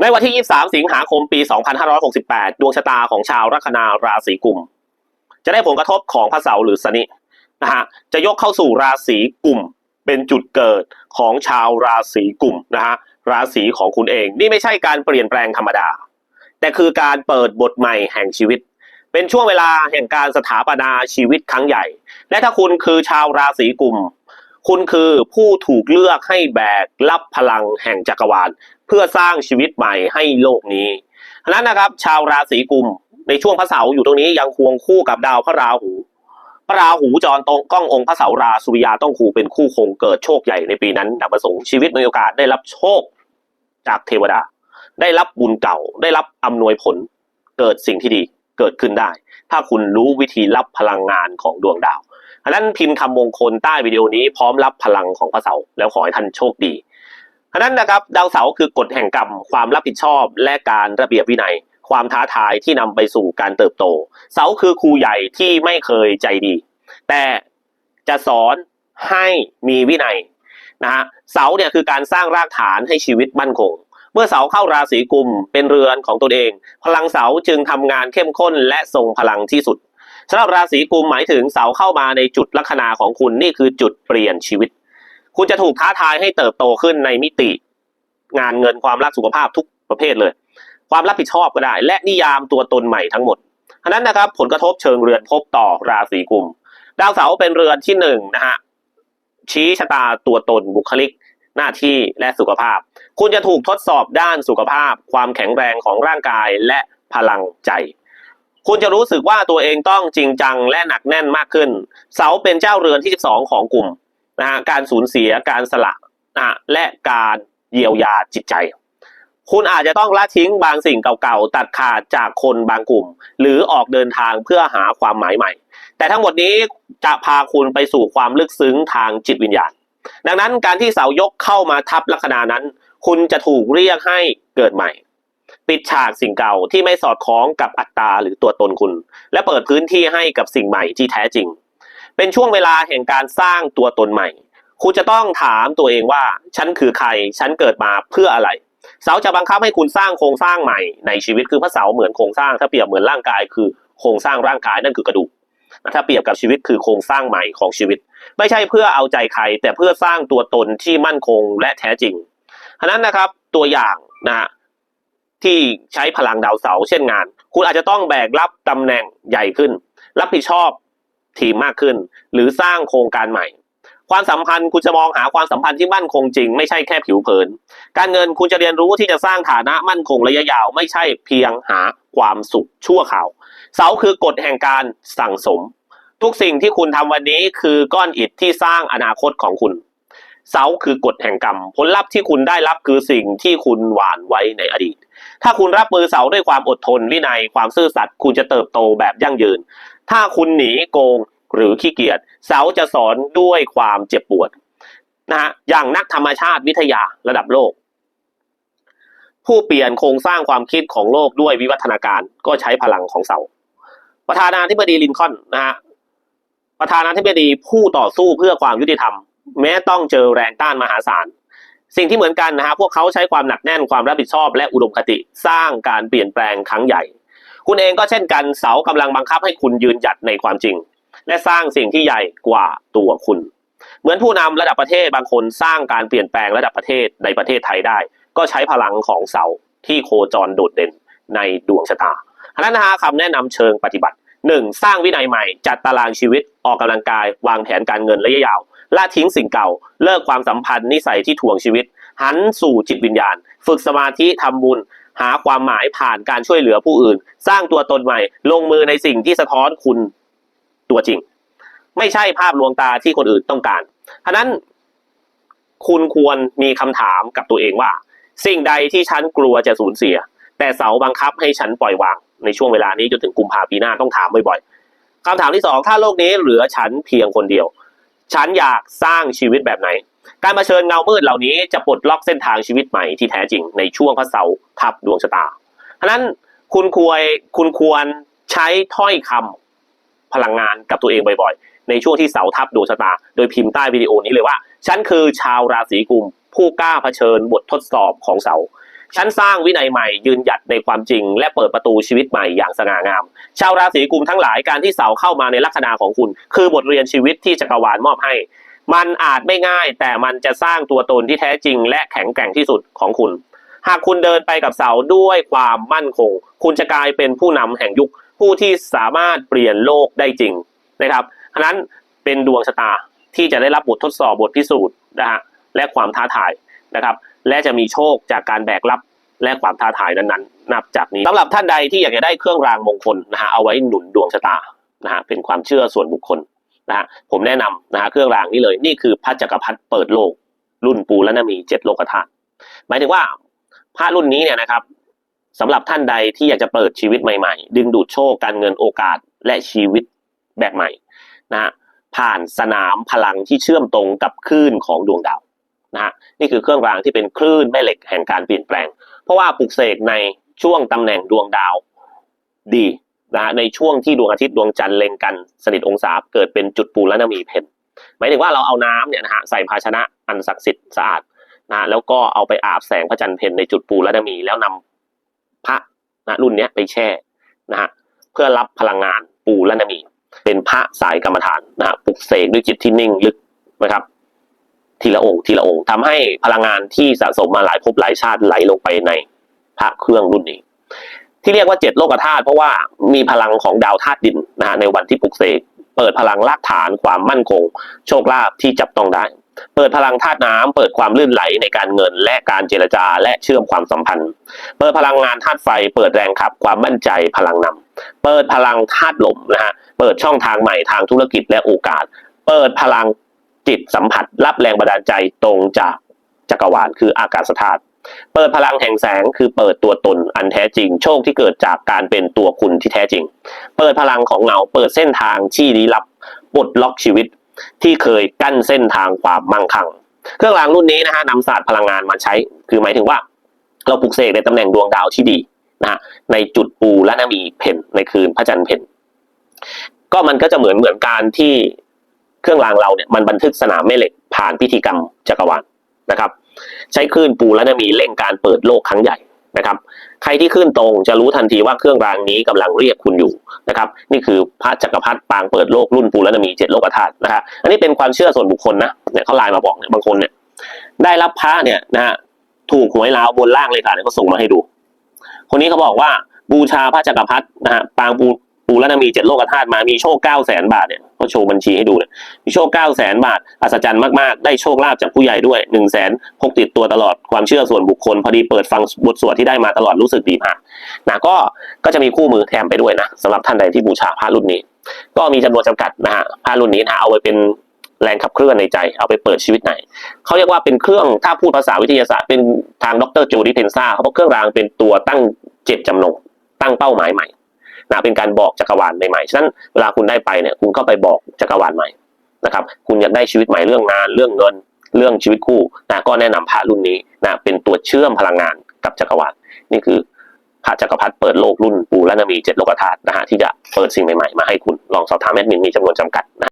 ในวันที่ 23 สิงหาคมปี 2568 ดวงชะตาของชาวลัคนาราศีกุม จะได้ผลกระทบของพระเสาร์หรือสนินะฮะจะยกเข้าสู่ราศีกุมเป็นจุดเกิดของชาวราศีกุมนะฮะราศีของคุณเอง นี่ไม่ใช่การเปลี่ยนแปลงธรรมดา แต่คือการเปิดบทใหม่แห่งชีวิต เป็นช่วงเวลาแห่งการสถาปนาชีวิตครั้งใหญ่ และถ้าคุณคือชาวราศีกุม คุณคือผู้ถูกเลือกให้แบกรับพลังแห่งจักรวาล เพื่อสร้างชีวิตใหม่ให้โลกนี้ฉะนั้นนะครับชาวราศีกุม ในช่วงพระเสาร์อยู่ตรงนี้ยังควงคู่กับดาวพระราหู พระราหูจรตรงก้ององค์พระเสาราสุริยาต้องคู่เป็นคู่คงเกิดโชคใหญ่ในปีนั้นดับประสงค์ชีวิตมีโอกาสได้รับโชคจากเทวดา ได้รับบุญเก่า ได้รับอำนวยผล เกิดสิ่งที่ดีเกิดขึ้นได้ ถ้าคุณรู้วิธีรับพลังงานของดวงดาว ฉะนั้นพิมพ์คำมงคลใต้วิดีโอนี้พร้อมรับพลังของพระเสาร์แล้วขอให้ท่านโชคดีฉะนั้นนะครับดาวเสาร์คือกฎแห่งกรรม ความรับผิดชอบ และการระเบียบวินัย ความท้าทายที่นำไปสู่การเติบโต เสาคือครูใหญ่ที่ไม่เคยใจดี แต่จะสอนให้มีวินัยนะฮะเสาเนี่ยคือการสร้างรากฐานให้ชีวิตมั่นคงเมื่อเสาเข้าราศีกุมเป็นเรือนของตนเอง พลังเสาจึงทำงานเข้มข้นและทรงพลังที่สุด สำหรับราศีกุมหมายถึงเสาเข้ามาในจุดลัคนาของคุณนี่คือจุดเปลี่ยนชีวิต คุณจะถูกท้าทายให้เติบโตขึ้นในมิติ งานเงินความรักสุขภาพทุกประเภทเลย ความรับผิดชอบก็ได้ และนิยามตัวตนใหม่ทั้งหมดฉะนั้นนะครับผลกระทบเชิงเรือนพบต่อราศีกุมดาวเสาร์เป็นเรือนที่หนึ่งนะฮะชี้ชะตาตัวตนบุคลิกหน้าที่และสุขภาพ คุณจะถูกทดสอบด้านสุขภาพ ความแข็งแรงของร่างกายและพลังใจ คุณจะรู้สึกว่าตัวเองต้องจริงจังและหนักแน่นมากขึ้น เสาเป็นเจ้าเรือนที่ 12 ของกลุ่มนะฮะการสูญเสียการสละนะฮะและการเยียวยาจิตใจ คุณอาจจะต้องละทิ้งบางสิ่งเก่าๆ ตัดขาดจากคนบางกลุ่ม หรือออกเดินทางเพื่อหาความหมายใหม่ แต่ทั้งหมดนี้จะพาคุณไปสู่ความลึกซึ้งทางจิตวิญญาณ ดังนั้นการที่เสายกเข้ามาทับลัคนานั้น คุณจะถูกเรียกให้เกิดใหม่ ปิดฉากสิ่งเก่าที่ไม่สอดคล้องกับอัตตาหรือตัวตนคุณ และเปิดพื้นที่ให้กับสิ่งใหม่ที่แท้จริง เป็นช่วงเวลาแห่งการสร้างตัวตนใหม่ คุณจะต้องถามตัวเองว่า ฉันคือใคร ฉันเกิดมาเพื่ออะไร เสาจะบังคับให้คุณสร้างโครงสร้างใหม่ในชีวิตคือพระเสาเหมือนโครงสร้างถ้าเปรียบเหมือนร่างกายคือโครงสร้างร่างกายนั่นคือกระดูกถ้าเปรียบกับชีวิตคือโครงสร้างใหม่ของชีวิต ไม่ใช่เพื่อเอาใจใคร แต่เพื่อสร้างตัวตนที่มั่นคงและแท้จริงฉะนั้นนะครับตัวอย่างนะฮะ ที่ใช้พลังดาวเสาเช่นงาน คุณอาจจะต้องแบกรับตำแหน่งใหญ่ขึ้น รับผิดชอบทีมมากขึ้น หรือสร้างโครงการใหม่ ความสัมพันธ์คุณจะมองหาความสัมพันธ์ที่มั่นคงจริง ไม่ใช่แค่ผิวเผิน การเงินคุณจะเรียนรู้ที่จะสร้างฐานะมั่นคงระยะยาว ไม่ใช่เพียงหาความสุขชั่วคราว เสาคือกฎแห่งการสั่งสม ทุกสิ่งที่คุณทำวันนี้คือก้อนอิฐที่สร้างอนาคตของคุณ เสาคือกฎแห่งกรรม ผลลัพธ์ที่คุณได้รับคือสิ่งที่คุณหวานไว้ในอดีต ถ้าคุณรับมือเสาด้วยความอดทนวินัยความซื่อสัตย์คุณจะเติบโตแบบยั่งยืน ถ้าคุณหนีโกงหรือขี้เกียจเสาจะสอนด้วยความเจ็บปวดนะฮะอย่างนักธรรมชาติวิทยาระดับโลก ผู้เปลี่ยนโครงสร้างความคิดของโลกด้วยวิวัฒนาการก็ใช้พลังของเสาประธานาธิบดีลินคอนนะฮะประธานาธิบดีผู้ต่อสู้เพื่อความยุติธรรม แม้ต้องเจอแรงต้านมหาศาล สิ่งที่เหมือนกันนะฮะพวกเขาใช้ความหนักแน่นความรับผิดชอบและอุดมคติสร้างการเปลี่ยนแปลงครั้งใหญ่ คุณเองก็เช่นกันเสากำลังบังคับให้คุณยืนหยัดในความจริง และสร้างสิ่งที่ใหญ่กว่าตัวคุณ เหมือนผู้นำระดับประเทศบางคนสร้างการเปลี่ยนแปลงระดับประเทศในประเทศไทยได้ ก็ใช้พลังของเสาที่โคจรโดดเด่นในดวงชะตาฉะนั้นนะฮะคำแนะนำเชิงปฏิบัติ 1. สร้างวินัยใหม่ จัดตารางชีวิตออกกำลังกาย วางแผนการเงินระยะยาวละทิ้งสิ่งเก่า เลิกความสัมพันธ์นิสัยที่ถ่วงชีวิต หันสู่จิตวิญญาณ ฝึกสมาธิทำบุญ หาความหมายผ่านการช่วยเหลือผู้อื่น สร้างตัวตนใหม่ ลงมือในสิ่งที่สะท้อนคุณตัวจริง ไม่ใช่ภาพลวงตาที่คนอื่นต้องการฉะนั้นคุณควรมีคำถามกับตัวเองว่า สิ่งใดที่ฉันกลัวจะสูญเสีย แต่เสาบังคับให้ฉันปล่อยวาง ในช่วงเวลานี้จนถึงกุมภาปีหน้าต้องถามบ่อยๆคำถามที่สองถ้าโลกนี้เหลือฉันเพียงคนเดียว ฉันอยากสร้างชีวิตแบบไหน การมาเชิญเงามืดเหล่านี้จะปลดล็อกเส้นทางชีวิตใหม่ที่แท้จริงในช่วงพระเสาร์ทับดวงชะตาฉะนั้นคุณควรคุณควรใช้ถ้อยคำพลังงานกับตัวเองบ่อยๆ ในช่วงที่เสาทับดวงชะตา โดยพิมพ์ใต้วิดีโอนี้เลยว่า ฉันคือชาวราศีกุม ผู้กล้าเผชิญบททดสอบของเสา ฉันสร้างวินัยใหม่ยืนหยัดในความจริง และเปิดประตูชีวิตใหม่อย่างสง่างาม ชาวราศีกุมทั้งหลายการที่เสาเข้ามาในลัคนาของคุณ คือบทเรียนชีวิตที่จักรวาลมอบให้ มันอาจไม่ง่าย แต่มันจะสร้างตัวตนที่แท้จริง และแข็งแกร่งที่สุดของคุณ หากคุณเดินไปกับเสาด้วยความมั่นคง คุณจะกลายเป็นผู้นำแห่งยุคผู้ที่สามารถเปลี่ยนโลกได้จริงนะครับฉะนั้นเป็นดวงชะตาที่จะได้รับบททดสอบบทพิสูจน์นะฮะและความท้าทายนะครับ และจะมีโชคจากการแบกรับและความท้าทายนั้นๆ นับจากนี้สำหรับท่านใดที่อยากจะได้เครื่องรางมงคลนะฮะเอาไว้หนุนดวงชะตานะฮะเป็นความเชื่อส่วนบุคคลนะฮะผมแนะนำนะฮะเครื่องรางนี้เลยนี่คือพระจักรพรรดิเปิดโลก รุ่นปูและนมีเจ็ดโลกธาตุหมายถึงว่าพระรุ่นนี้เนี่ยนะครับสำหรับท่านใดที่อยากจะเปิดชีวิตใหม่ๆ ดึงดูดโชคการเงินโอกาสและชีวิตแบบใหม่นะฮะผ่านสนามพลังที่เชื่อมตรงกับคลื่นของดวงดาว นะฮะนี่คือเครื่องรางที่เป็นคลื่นแม่เหล็กแห่งการเปลี่ยนแปลง เพราะว่าปลุกเสกในช่วงตำแหน่งดวงดาวดีนะฮะในช่วงที่ดวงอาทิตย์ดวงจันทร์เล็งกันสนิทองศาเกิดเป็นจุดปูและนามีเพนหมายถึงว่าเราเอาน้ำเนี่ยนะฮะใส่ภาชนะอันศักดิ์สิทธิ์สะอาดนะแล้วก็เอาไปอาบแสงพระจันทร์เพนในจุดปูและนามี แล้วนำพระนะรุ่นเนี้ยไปแช่นะฮะเพื่อรับพลังงานปูและนามี เป็นพระสายกรรมฐานนะฮะปลุกเสกด้วยจิตที่นิ่งลึกนะครับ ทีละองค์ทีละองค์ทำให้พลังงานที่สะสมมาหลายภพหลายชาติไหลลงไปในพระเครื่องรุ่นนี้ ที่เรียกว่าเจ็ดโลกธาตุเพราะว่ามีพลังของดาวธาตุดินนะฮะในวันที่ปลุกเสกเปิดพลังรากฐานความมั่นคง โชคลาภที่จับต้องได้ เปิดพลังธาตุน้ำเปิดความลื่นไหลในการเงิน และการเจรจาและเชื่อมความสัมพันธ์ เปิดพลังงานธาตุไฟ เปิดแรงขับความมั่นใจพลังนำเปิดพลังธาตุลมนะฮะเปิดช่องทางใหม่ทางธุรกิจและโอกาส เปิดพลัง จิตสัมผัส รับแรงบันดาลใจตรงจากจักรวาลคืออากาศธาตุเปิดพลังแห่งแสงคือเปิดตัวตนอันแท้จริง โชคที่เกิดจากการเป็นตัวคุณที่แท้จริง เปิดพลังของเงาเปิดเส้นทางที่ลี้ลับปลดล็อกชีวิต ที่เคยกั้นเส้นทางความมั่งคั่ง เครื่องรางรุ่นนี้นะฮะนำศาสตร์พลังงานมาใช้ คือหมายถึงว่า เราปลุกเสกในตำแหน่งดวงดาวที่ดีนะฮะในจุดปูและนามีเพนในคืนพระจันทร์เพนก็มันก็จะเหมือนเหมือนการที่ เครื่องรางเราเนี่ยมันบันทึกสนามแม่เหล็กผ่านพิธีกรรมจักรวาลนะครับ ใช้คลื่นปูและนามีเร่งการเปิดโลกครั้งใหญ่นะครับ ใครที่ขึ้นตรงจะรู้ทันทีว่าเครื่องรางนี้กำลังเรียกคุณอยู่นะครับ นี่คือพระจักรพรรดิปางเปิดโลกรุ่นปูและนามีเจ็ดโลกธาตุนะฮะอันนี้เป็นความเชื่อส่วนบุคคลนะเนี่ยเขาไลน์มาบอกเนี่ยบางคนเนี่ยได้รับพระเนี่ยนะฮะถูกหวยลาวบนล่างเลยค่ะเนี่ยเขาส่งมาให้ดู คนนี้เขาบอกว่าบูชาพระจักรพรรดินะฮะปางปูปูและนามีเจ็ดโลกธาตุมามีโชคเก้าแสนบาทเนี่ย เขาโชว์บัญชีให้ดูเลยมีโชคเก้าแสนบาท อัศจรรย์มากๆ ได้โชคลาภจากผู้ใหญ่ด้วยหนึ่งแสนพกติดตัวตลอดความเชื่อส่วนบุคคล พอดีเปิดฟังบทสวดที่ได้มาตลอดรู้สึกดีมากนะก็ก็จะมีคู่มือแถมไปด้วยนะสำหรับท่านใดที่บูชาพระรุ่นนี้ ก็มีจำนวนจำกัดนะฮะพระรุ่นนี้นะเอาไว้เป็นแรงขับเคลื่อนในใจเอาไปเปิดชีวิตไหน เขาเรียกว่าเป็นเครื่องถ้าพูดภาษาวิทยาศาสตร์เป็นทางดรโจดิเพนซ่าเขาบอกเครื่องรางเป็นตัวตั้งเจตจำนงตั้งเป้าหมายใหม่ นะเป็นการบอกจักรวาลใหม่ๆฉะนั้นเวลาคุณได้ไปเนี่ยคุณก็ไปบอกจักรวาลใหม่นะครับคุณอยากได้ชีวิตใหม่เรื่องงานเรื่องเงิน เรื่องชีวิตคู่นะก็แนะนำพระรุ่นนี้นะเป็นตัวเชื่อมพลังงานกับจักรวาลนี่คือพระจักรพรรดิเปิดโลกรุ่นปูและนามีเจ็ดโลกธาตุนะฮะที่จะเปิดสิ่งใหม่ๆ มาให้คุณลองสอบถามแอดมินมีจำนวนจำกัดนะ